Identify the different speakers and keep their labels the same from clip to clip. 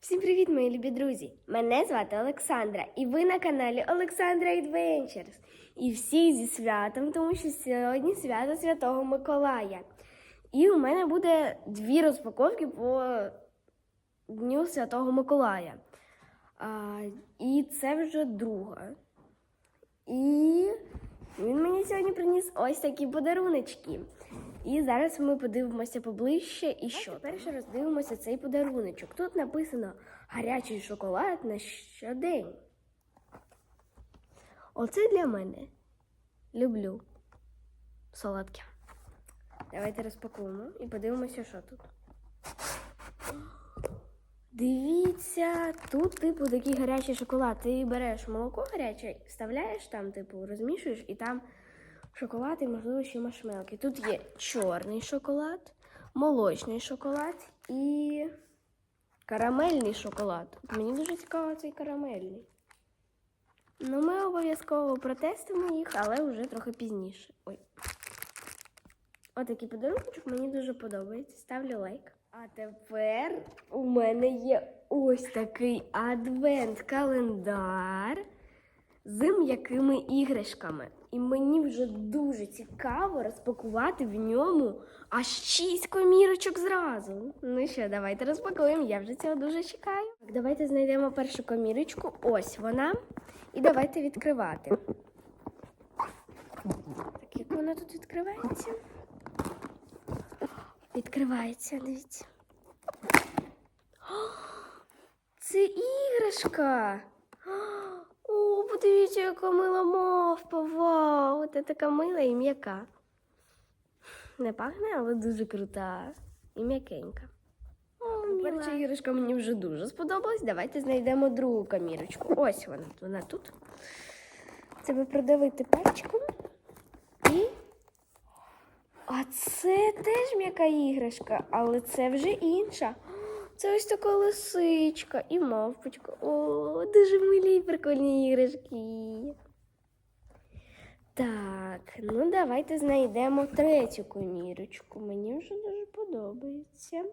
Speaker 1: Всім привіт, мої любі друзі! Мене звати Олександра, і ви на каналі Олександра Adventures. І всі зі святом, тому що сьогодні свято Святого Миколая. І у мене буде дві розпаковки по Дню Святого Миколая. А, і це вже друга. І він мені сьогодні приніс ось такі подаруночки. І зараз ми подивимося поближче і що. Перше роздивимося цей подаруночок. Тут написано гарячий шоколад на щодень. Оце для мене. Люблю солодке. Давайте розпакуємо і подивимося, що тут. Дивіться, тут, типу, такий гарячий шоколад. Ти береш молоко гаряче, вставляєш там, типу, розмішуєш, і там шоколад і, можливо, ще маршмелки. Тут є чорний шоколад, молочний шоколад і карамельний шоколад. Мені дуже цікаво цей карамельний. Ну, ми обов'язково протестимо їх, але вже трохи пізніше. Ой. Отакий подарунок мені дуже подобається. Ставлю лайк. А тепер у мене є ось такий адвент-календар з м'якими іграшками. І мені вже дуже цікаво розпакувати в ньому аж шість комірочок зразу. Ну що, давайте розпакуємо. Я вже цього дуже чекаю. Так, давайте знайдемо першу комірочку. Ось вона. І давайте відкривати. Так, як вона тут відкривається? Відкривається, дивіться. О, Це іграшка. О, подивіться, яка мила мавпа. Вау, це така мила і м'яка. Не пахне, але дуже крута і м'якенька. Перша іграшка мені вже дуже сподобалась. Давайте знайдемо другу камірочку. Ось вона, вона тут. Це ви продавити пальчиком. І. А це теж м'яка іграшка, але це вже інша. Це ось така лисичка і мавпочка. О, дуже милі і прикольні іграшки. Так, ну давайте знайдемо третю комірочку. Мені вже дуже подобається.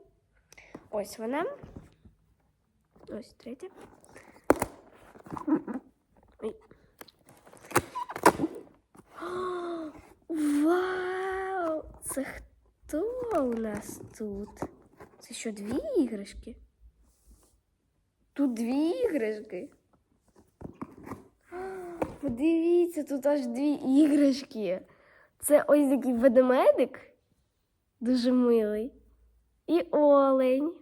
Speaker 1: Ось вона. Ось третя. Ой. Вау! Це хто у нас тут? Це що, дві іграшки? Тут дві іграшки. Подивіться, тут аж дві іграшки. Це ось такий ведмедик, дуже милий. І олень.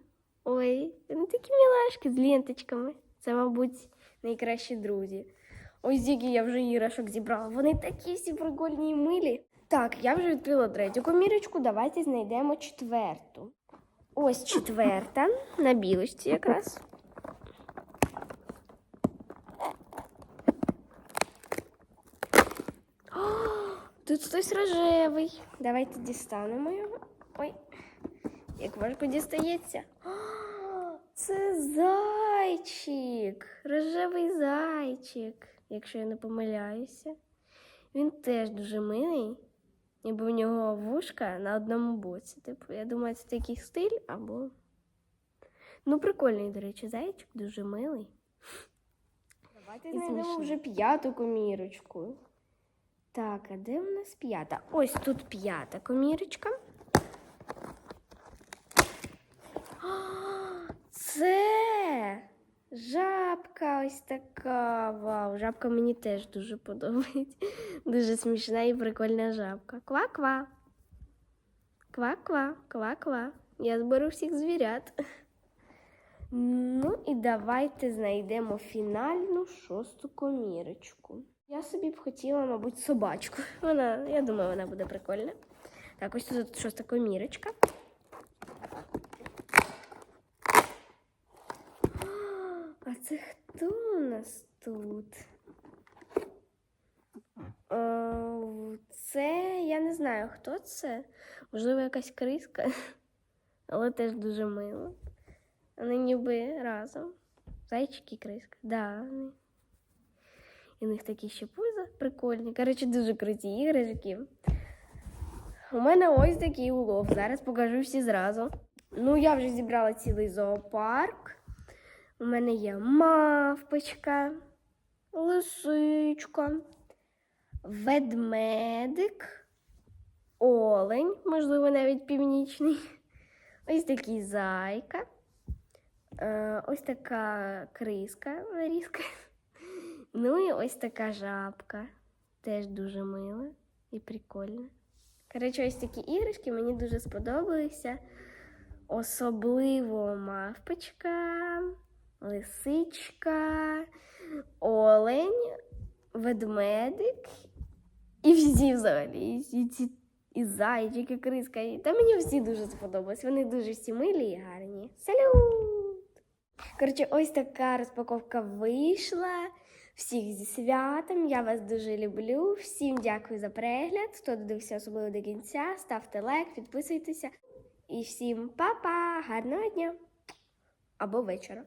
Speaker 1: Ой, вони такі мілашки з ленточками. Це, мабуть, найкращі друзі. Ось які я вже іграшок зібрала. Вони такі всі прикольні і милі. Так, я вже відкрила третю комірочку. Давайте знайдемо четверту. Ось четверта на білочці якраз. О, тут хтось рожевий. Давайте дістанемо його. Ой, як важко дістається. О, це зайчик, рожевий зайчик, якщо я не помиляюся. Він теж дуже милий, ніби в нього вушка на одному боці. Типу, я думаю, це такий стиль або. Ну, прикольний, до речі, зайчик, дуже милий. Давайте знайдемо вже п'яту комірочку. Так, а де в нас п'ята? Ось тут п'ята комірочка. Це жабка ось така. Вау, жабка мені теж дуже подобається. Дуже смішна і прикольна жабка. Ква-ква. Ква-ква, ква-ква. Я зберу всіх звірят. Ну і давайте знайдемо фінальну шосту комірочку. Я собі б хотіла, мабуть, собачку. Вона, я думаю, вона буде прикольна. Так, ось тут шоста комірочка. А це хто у нас тут? Е, Це я не знаю, хто це. Можливо, якась криска, але теж дуже мило. Вони ніби разом. Зайчик і криска. Да. І у них такі ще пуза прикольні. Коротше, дуже круті іграшки. У мене ось такий улов. Зараз покажу всі зразу. Ну, я вже зібрала цілий зоопарк. У мене є мавпочка, лисичка, ведмедик, олень, можливо, навіть північний. Ось такий зайка. Е, ось така криска варізка. Ну і ось така жабка. Теж дуже мила і прикольна. Коротше, ось такі іграшки мені дуже сподобалися. Особливо мавпочка, лисичка, олень, ведмедик і всі взагалі. І, ці, і зайчик, і криска. І... Та мені всі дуже сподобались. Вони дуже всі милі і гарні. Салют! Коротше, ось така розпаковка вийшла. Всіх зі святом. Я вас дуже люблю. Всім дякую за перегляд. Хто додивився особливо до кінця, ставте лайк, підписуйтеся. І всім па-па! Гарного дня або вечора.